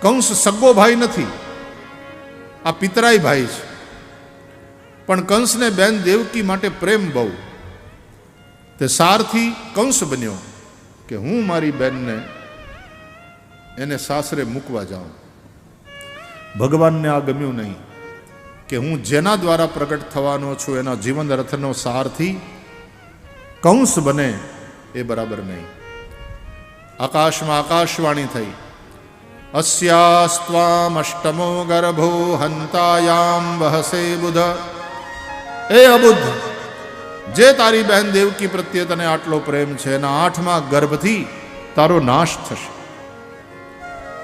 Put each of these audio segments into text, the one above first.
કંસ સગ્ગો ભાઈ નથી. આ પિતરાઈ ભાઈ છે. પણ કંસને બેન દેવકી માટે પ્રેમ બહુ. તે સારથી કંસ બન્યો કે હું મારી બેનને એને સાસરે મૂકવા જાઉં. ભગવાનને આ ગમ્યું નહીં કે હું જેના દ્વારા પ્રગટ થવાનો છું, એના જીવન રથનો સારથી કંસ બને એ બરાબર નહીં. આકાશમાં આકાશવાણી થઈ. અષ્ટમો ગર્ભો હંતાયામ વહસે બુધ એ અબુદ્ધ જે તારી બહેન દેવકી પ્રત્યે તને આટલો પ્રેમ છે એના આઠમા ગર્ભથી તારો નાશ થશે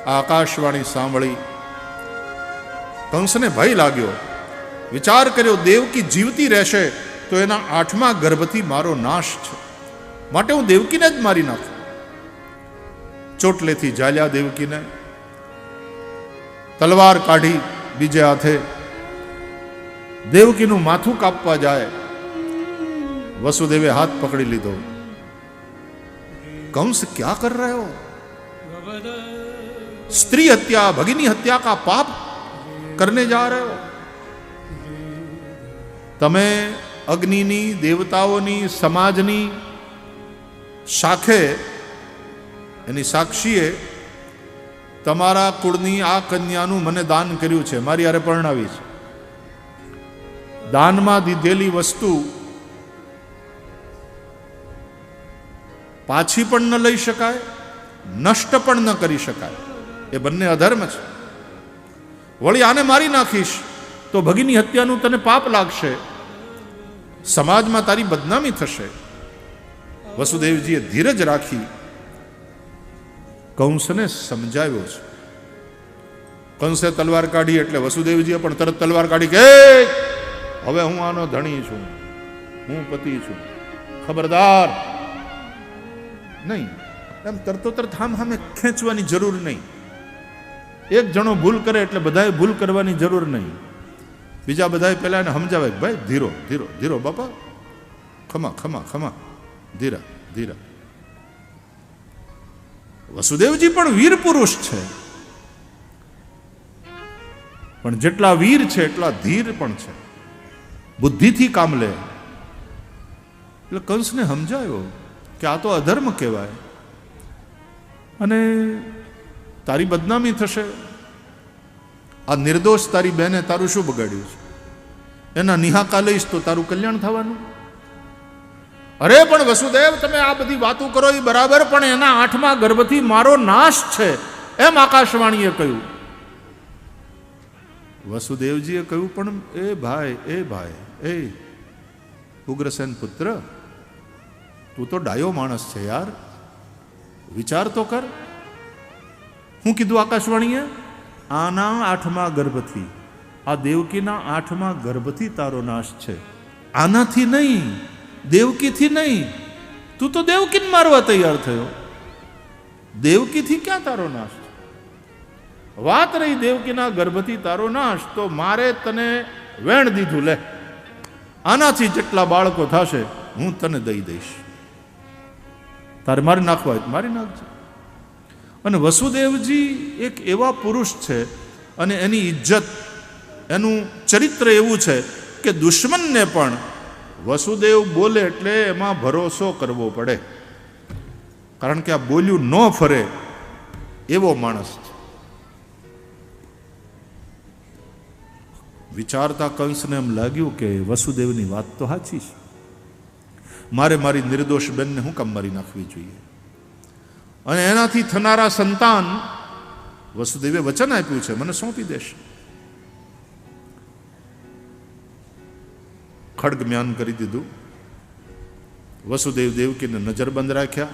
આકાશવાણી સાંભળી કંસને ભય લાગ્યો વિચાર કર્યો દેવકી જીવતી રહેશે તો એના આઠમા ગર્ભથી મારો નાશ છે માટે હું દેવકીને જ મારી નાખું ચોટલેથી જાલ્યા દેવકીને તલવાર કાઢી બીજે હાથે. દેવકીનું માથું કાપવા જાય. વસુદેવે હાથ પકડી લીધો. કંસ ક્યાં કર રહ્યો? સ્ત્રી હત્યા, ભગીની હત્યા કા પાપ કરને જા રહ્યો? તમે અગ્નિની, દેવતાઓની, સમાજની શાખે એની સાક્ષીએ તમારા કુળની આ કન્યાનું મને દાન કર્યું છે, મારી આરે પરણાવી છે. દાનમાં દીધેલી વસ્તુ પાછી પણ ન લઈ શકાય, નષ્ટ પણ ન કરી શકાય. એ બંને અધર્મ છે. વળી આને મારી નાખીશ, તો ભગીની હત્યાનું તને પાપ લાગશે. સમાજમાં તારી બદનામી થશે. વસુદેવજીએ ધીરજ રાખી કંસને સમજાવ્યો છે. કંસે તલવાર કાઢી એટલે વસુદેવજીએ પણ તરત તલવાર કાઢી કે હવે હું આનો ધણી છું. હું પતિ છું. ખબરદાર. નહીં. એમ તરતો તરત હામ હામે ખેંચવાની જરૂર નહીં. એક જણો ભૂલ કરે એટલે બધાએ ભૂલ કરવાની જરૂર નહીં. બીજા બધાએ પહેલા એને સમજાવે ભાઈ, ધીરો ધીરો ધીરો બાપા. ખમા ખમા ખમા. ધીરા ધીરા. વસુદેવજી પણ વીર પુરુષ છે. પણ જેટલા વીર છે, એટલા ધીર પણ છે. બુદ્ધિથી કામ લે. એટલે કંસને સમજાયો કે આ તો અધર્મ કહેવાય. અને તારી બદનામી થશે. આ નિર્દોષ તારી બહેને તારું શું બગાડ્યું છે? એના નિહાકા લઈશ તો તારું કલ્યાણ થવાનું. અરે પણ વસુદેવ, તમે આ બધી વાતો કરો એ બરાબર, પણ એના આઠમા ગર્ભથી મારો નાશ છે, એમ આકાશવાણીએ કહ્યું. વસુદેવજીએ કહ્યું, પણ એ ભાઈ એ ભાઈ, એ ઉગ્રસેન પુત્ર, તું તો ડાયો માણસ છે યાર. વિચાર તો કર. હું કીધું આકાશવાણીએ, આના આઠમા ગર્ભથી, આ દેવકીના આઠમા ગર્ભથી તારો નાશ છે. આનાથી નહીં દેવકીથી નહીં. તું તો દેવકીને મારવા તૈયાર થયો. દેવકીથી ક્યાં તારો નાશ વાત રહી દેવકીના ગર્ભથી તારો નાશ, તો મારે તને વેણ દીધું લે. આનાથી જેટલા બાળકો થશે, હું તને દઈ દઈશ. તારે મારી નાખવા મારી નાખજે. અને વસુદેવજી એક એવા પુરુષ છે અને એની ઇજ્જત, એનું ચરિત્ર એવું છે કે દુશ્મનને પણ વસુદેવ બોલે એટલે એમાં ભરોસો કરવો પડે. કારણ કે આ બોલ્યું ન ફરે એવો માણસ છે. વિચારતા કંસને એમ લાગ્યું કે વસુદેવની વાત તો સાચી છે. મારે મારી નિર્દોષ બેનને હું કામ મારી નાખવી જોઈએ? અને એનાથી થનારા સંતાન વસુદેવે વચન આપ્યું છે, મને સોંપી દેશે. ખડગ મ્યાન કરી દીધું. વસુદેવ દેવકીને નજરબંધ રાખ્યા.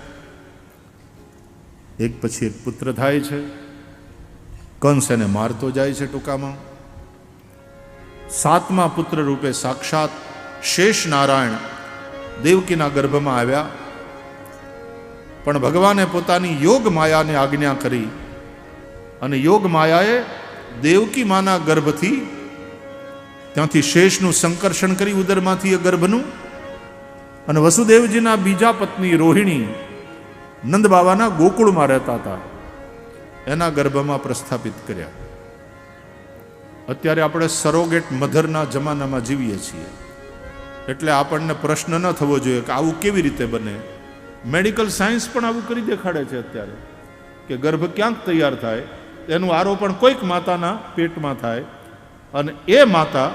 એક પછી એક પુત્ર થાય છે. કંસ એને મારતો જાય છે ટૂંકામાં. સાતમા પુત્ર રૂપે સાક્ષાત શેષ નારાયણ દેવકીના ગર્ભમાં આવ્યા. પણ ભગવાને પોતાની યોગ માયાને આજ્ઞા કરી અને યોગ માયાએ દેવકી માના ગર્ભથી ત્યાંથી શેષનું સંકર્ષણ કરી ઉદરમાંથી એ ગર્ભનું અને વસુદેવજીના બીજા પત્ની રોહિણી નંદ બાબાના ગોકુળમાં રહેતા હતા. એના ગર્ભમાં પ્રસ્થાપિત કર્યા. અત્યારે આપણે સરોગેટ મધરના જમાનામાં જીવીએ છીએ. એટલે આપણને પ્રશ્ન ન થવો જોઈએ કે આવું કેવી રીતે બને. મેડિકલ સાયન્સ પણ આવું કરી દેખાડે છે અત્યારે. કે ગર્ભ ક્યાંક તૈયાર થાય, એનું આરોપણ કોઈક માતાના પેટમાં થાય અને એ માતા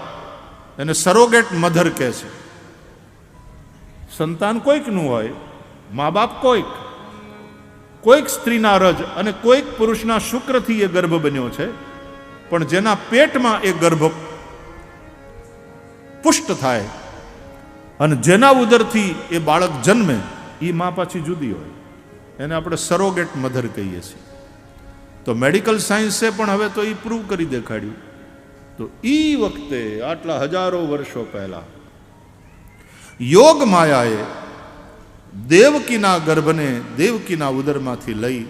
એને સરોગેટ મધર કહે છે. સંતાન કોઈકનું હોય મા બાપ કોઈક કોઈક સ્ત્રીના રજ અને કોઈક પુરુષના શુક્રથી એ ગર્ભ બન્યો છે, પણ જેના પેટમાં એ ગર્ભ પુષ્ટ થાય અને જેના ઉદરથી એ બાળક જન્મે એ મા પાછી જુદી હોય. એને આપણે સરોગેટ મધર કહીએ છીએ. તો મેડિકલ સાયન્સે પણ હવે તો એ પ્રૂવ કરી દેખાડ્યું. તો એ વખતે આટલા હજારો વર્ષો પહેલા યોગ માયાએ દેવકીના ગર્ભને દેવકીના ઉદરમાંથી લઈ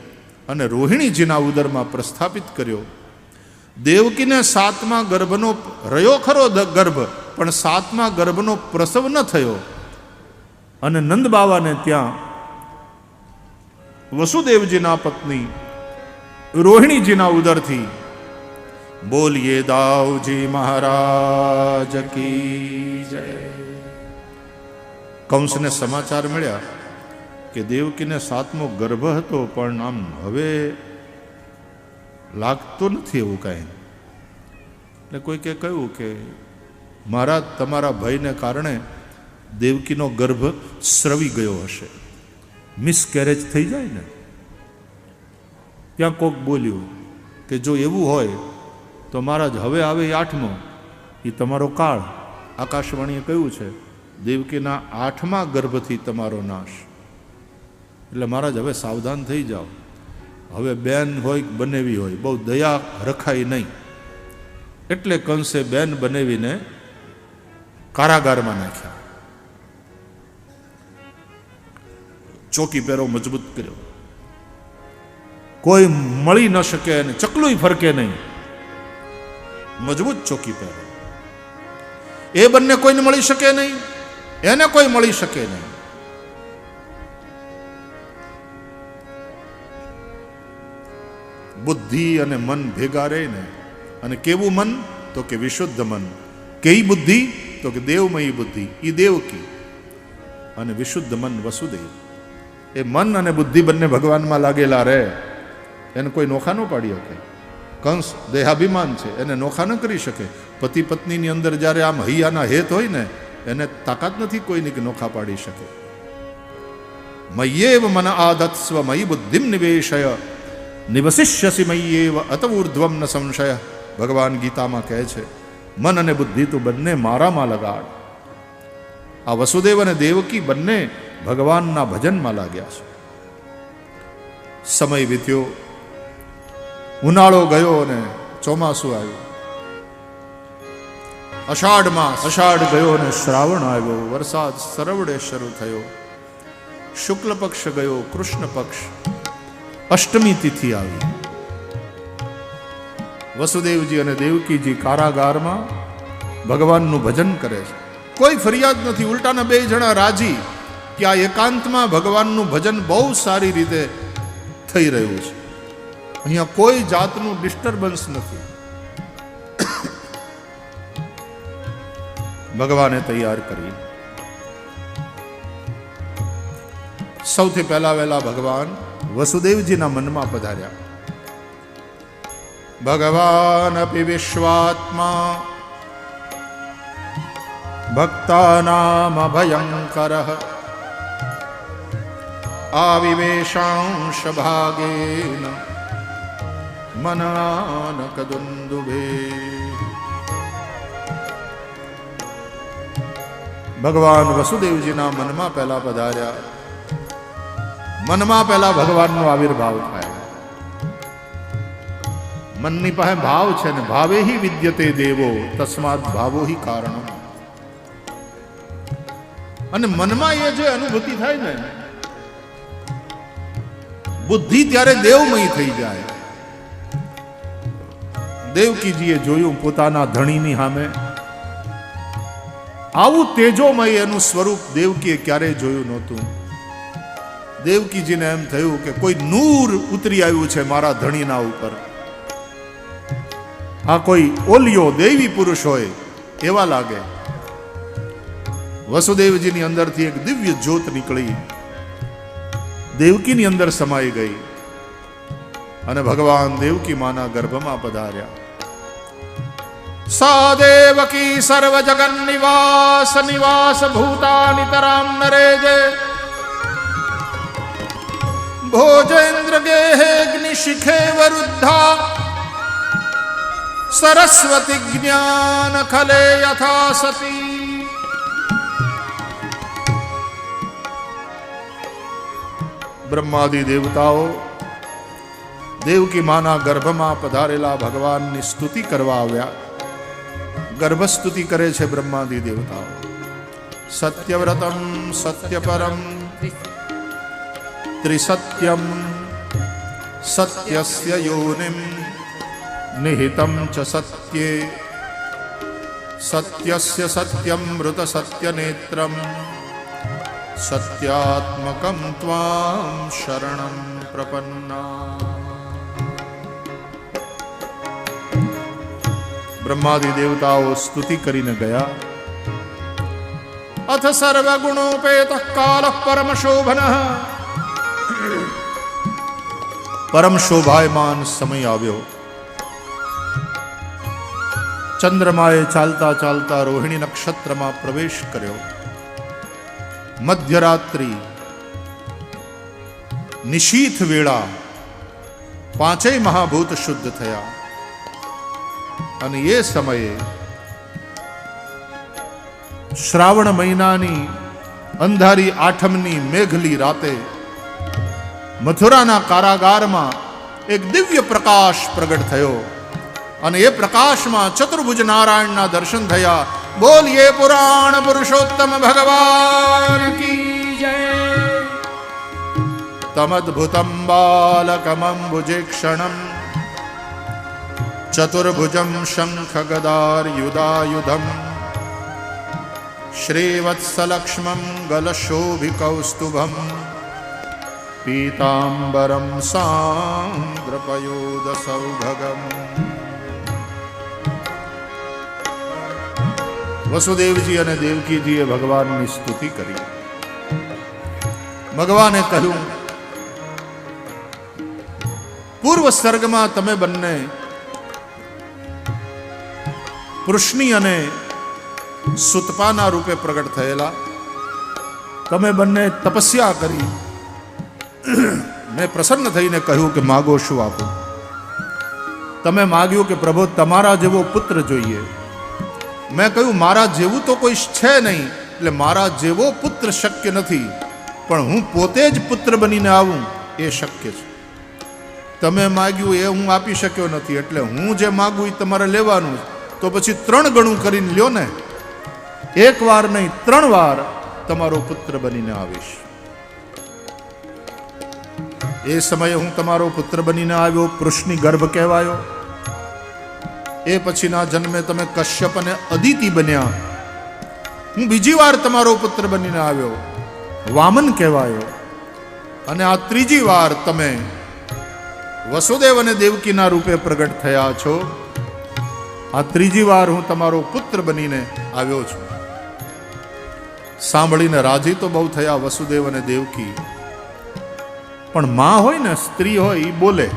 અને રોહિણીજીના ઉદરમાં પ્રસ્થાપિત કર્યો. દેવકીને સાતમા ગર્ભનો રહ્યો ખરો ગર્ભ, પણ સાતમા ગર્ભનો પ્રસવ ન થયો. અને નંદ બાવાને ત્યાં વસુદેવજીના પત્ની રોહિણીજીના ઉદરથી બોલીએ દાવજી મહારાજ કી જય. કંસને સમાચાર મળ્યા કે દેવકીને સાતમો ગર્ભ હતો, પણ આમ હવે લાગતો નથી એવું કાંઈ. એટલે કોઈકે કહ્યું કે મારા તમારા ભયને કારણે દેવકીનો ગર્ભ સ્રવી ગયો હશે. મિસકેરેજ થઈ જાય ને? ત્યાં કોક બોલ્યું કે, જો એવું હોય તો મહારાજ, હવે આવે આઠમો. એ તમારો કાળ. આકાશવાણીએ કહ્યું છે, દેવકીના આઠમા ગર્ભથી તમારો નાશ. એટલે મહારાજ, હવે સાવધાન થઈ જાઓ. હવે બેન હોય બનેવી હોય, બહુ દયા રખાય નહીં. એટલે કંસે બેન બનેવીને કારાગારમાં નાખ્યા. ચોકી પહેરો મજબૂત કર્યો. કોઈ મળી ન શકે અને ચકલું ફરકે નહીં. મજબૂત ચોકી પહેરો. એ બંને કોઈને મળી શકે નહીં, એને કોઈ મળી શકે નહીં. બુદ્ધિ અને મન ભેગા રહે ને અને કેવું મન? તો કે વિશુદ્ધ મન. કઈ બુદ્ધિ? તો કે દેવમયી બુદ્ધિ એ દેવકી અને વિશુદ્ધ મન વસુદેવ. એ મન અને બુદ્ધિ બંને ભગવાનમાં લાગેલા રહે. એને કોઈ નોખા ન પાડી શકે. કંસ દેહાભિમાન છે, એને નોખા ન કરી શકે. પતિ પત્નીની અંદર જ્યારે આમ હૈયાના હેત હોય ને, એને તાકાત નથી કોઈની નોખા પાડી શકે. મય્યેવ મન આદત્સ્વ મયી બુદ્ધિમ નિવેશય, નિવસિષ્યસી મય્યેવ અત ઉર્ધ્વમ ન સંશય. ભગવાન ગીતામાં કહે છે, મન અને બુદ્ધિ તું બંને મારામાં લગાડ. આ વસુદેવ અને દેવકી બંને ભગવાનના ભજનમાં લાગ્યા છે. સમય વીત્યો ઉનાળો ગયો અને ચોમાસું આવ્યું. અષાઢ માસ, અષાઢ ગયો અને શ્રાવણ આવ્યો. વરસાદ સરવડે શરૂ થયો. શુક્લ પક્ષ ગયો, કૃષ્ણ પક્ષ. અષ્ટમી તિથિ આવી. વસુદેવજી અને દેવકીજી કારાગારમાં ભગવાનનું ભજન કરે છે. કોઈ ફરિયાદ નથી. ઉલટાના બે જણા રાજી. કે આ એકાંતમાં ભગવાનનું ભજન બહુ સારી રીતે થઈ રહ્યું છે. અહીંયા કોઈ જાતનું ડિસ્ટર્બન્સ નથી. ભગવાને તૈયાર કરી. સૌથી પહેલા વહેલા ભગવાન વસુદેવજીના મનમાં પધાર્યા. ભગવાન અપી વિશ્વાત્મા. ભક્તાનામ ભયંકર આવિવેશાંશ ભાગેન. દુંદુભે ભગવાન વસુદેવજીના મનમાં પહેલા પધાર્યા મનમાં પહેલા ભગવાનનો આવિર્ભાવ થાય। મનની પાસે ભાવ છે ને ભાવે હિ વિદ્યતે દેવો તસ્માત ભાવો હિ કારણ. અને મનમાં એ જે અનુભૂતિ થાય ને, બુદ્ધિ ત્યારે દેવમય થઈ જાય. દેવકીજીએ જોયું પોતાના ધણીની સામે. આવું તેજોમય એનું સ્વરૂપ દેવકીએ ક્યારેય જોયું નહોતું. દેવકીજીને એમ થયું કે કોઈ નૂર ઉતરી આવ્યું છે મારા ધણીના ઉપર. આ કોઈ ઓલિયો દેવી પુરુષ હોય એવા લાગે. વસુદેવજીની અંદરથી એક દિવ્ય જ્યોત નીકળી. દેવકીની અંદર સમાઈ ગઈ. અને ભગવાન દેવકી માના ગર્ભમાં પધાર્યા. સા દેવકી સર્વ જગન નિવાસ નિવાસ ભૂતાનિ તરામ નરેજે ભોજેન્દ્ર ગેહે અગ્નિ શિખે વરુદ્ધા સરસ્વતી જ્ઞાન ખલે યથા સતી બ્રહ્માદિ દેવતાઓ દેવકી માના ગર્ભમાં પધારેલા ભગવાનની સ્તુતિ કરવા આવ્યા ગર્ભસ્તુતિ કરે છે બ્રહ્માદિ દેવતાઓ. સત્યવ્રતમ, સત્યપરમ, ત્રિસત્યમ, સત્યસ્ય યોનિમ, નિહિતમ ચ સત્યે, સત્યસ્ય સત્યમ મૃત સત્યનેત્રમ સત્યાત્મકમ ત્વામ શરણમ પ્રપન્ના બ્રહ્માદિ દેવતાઓ સ્તુતિ કરીને ગયા. અથ સર્વગુણોપેત કાલ પરમ શોભન પરમ શોભાયમાન સમય આવ્યો. ચંદ્રમાએ ચાલતા ચાલતા રોહિણી નક્ષત્રમાં પ્રવેશ કર્યો. મધ્યરાત્રિ, નિશીથ વેળા પાંચેય મહાભૂત શુદ્ધ થયા. અને એ સમયે શ્રાવણ મહિનાની અંધારી આઠમની મેઘલી રાતે મથુરાના કારાગારમાં એક દિવ્ય પ્રકાશ પ્રગટ થયો અને એ પ્રકાશમાં ચતુર્ભુજ નારાયણના દર્શન થયા. બોલીએ પુરાણ પુરુષોત્તમ ભગવાન કી તમદ્ભુતમ બાલકમં ભુજેક્ષણમ ચતુર્ભુજમ શંખ ગદાર યુદાયુધમ શ્રીવત્સલક્ષ્મં ગલશોભિકૌસ્તુભમ પીતાંબરમ સાંદ્રપયોદસૌભગમ વસુદેવજી અને દેવકીજીએ ભગવાનની સ્તુતિ કરી. ભગવાને કહ્યું, પૂર્વ સર્ગમાં તમે બંને કૃષ્ણી અને સુતપાના રૂપે પ્રગટ થયેલા. તમે બંને તપસ્યા કરી. મેં પ્રસન્ન થઈને કહ્યું કે માગો શું આપો? તમે માગ્યું કે પ્રભુ તમારા જેવો પુત્ર જોઈએ. મેં કહ્યું, મારા જેવું તો કોઈ છે નહીં, એટલે મારા જેવો પુત્ર શક્ય નથી, પણ હું પોતે જ પુત્ર બનીને આવું, એ શક્ય છે. તમે માગ્યું એ હું આપી શક્યો નથી, એટલે હું જે માગું એ તમારે લેવાનું તો પછી ત્રણ ગણું કરીને લ્યો ને. એક વાર નહીં, ત્રણ વાર તમારો પુત્ર બનીને આવીશ. એ સમયે હું તમારો પુત્ર બનીને આવ્યો પૃષ્ણની ગર્ભ કહેવાયો. એ પછીના જન્મે તમે કશ્યપ અને અદિતિ બન્યા. હું બીજી વાર તમારો પુત્ર બનીને આવ્યો, વામન કહેવાયો. અને આ ત્રીજી વાર તમે વસુદેવ અને દેવકીના રૂપે પ્રગટ થયા છો. આ ત્રીજી વાર હું તમારો પુત્ર બનીને આવ્યો છું. સાંભળીને રાજી તો બહુ થયા વસુદેવ અને દેવકી. પણ માં હોય ને, સ્ત્રી હોય એ બોલે,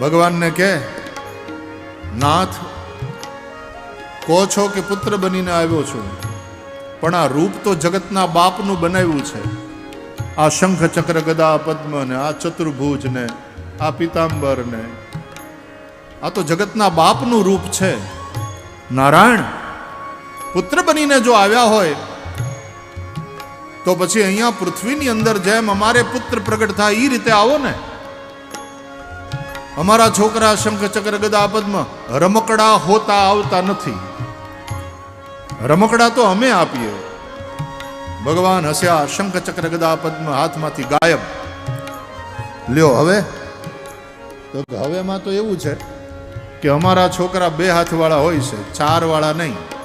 ભગવાનને કે નાથ, કહો છો કે પુત્ર બનીને આવ્યો છું, પણ આ રૂપ તો જગતના બાપનું બનાવ્યું છે. આ શંખ ચક્ર ગદા પદ્મ ને, આ ચતુર્ભુજ ને આ પિતાંબર ને આ તો જગતના બાપનું રૂપ છે. નારાયણ, પુત્ર બનીને જો આવ્યા હોય, તો પછી અહીંયા પૃથ્વીની અંદર જેમ અમારે પુત્ર પ્રગટ થાય એ રીતે આવો ને. અમારા છોકરા શંખ ચક્ર ગદા પદ્મ રમકડા હોતા આવતા નથી. રમકડા તો અમે આપીએ. ભગવાન હસ્યા શંખ ચક્ર ગદા પદ્મ હાથમાંથી ગાયબ. લ્યો હવે, તો હવેમાં તો એવું છે કે અમારા છોકરા બે હાથવાળા હોય છે ચારવાળા નહીં.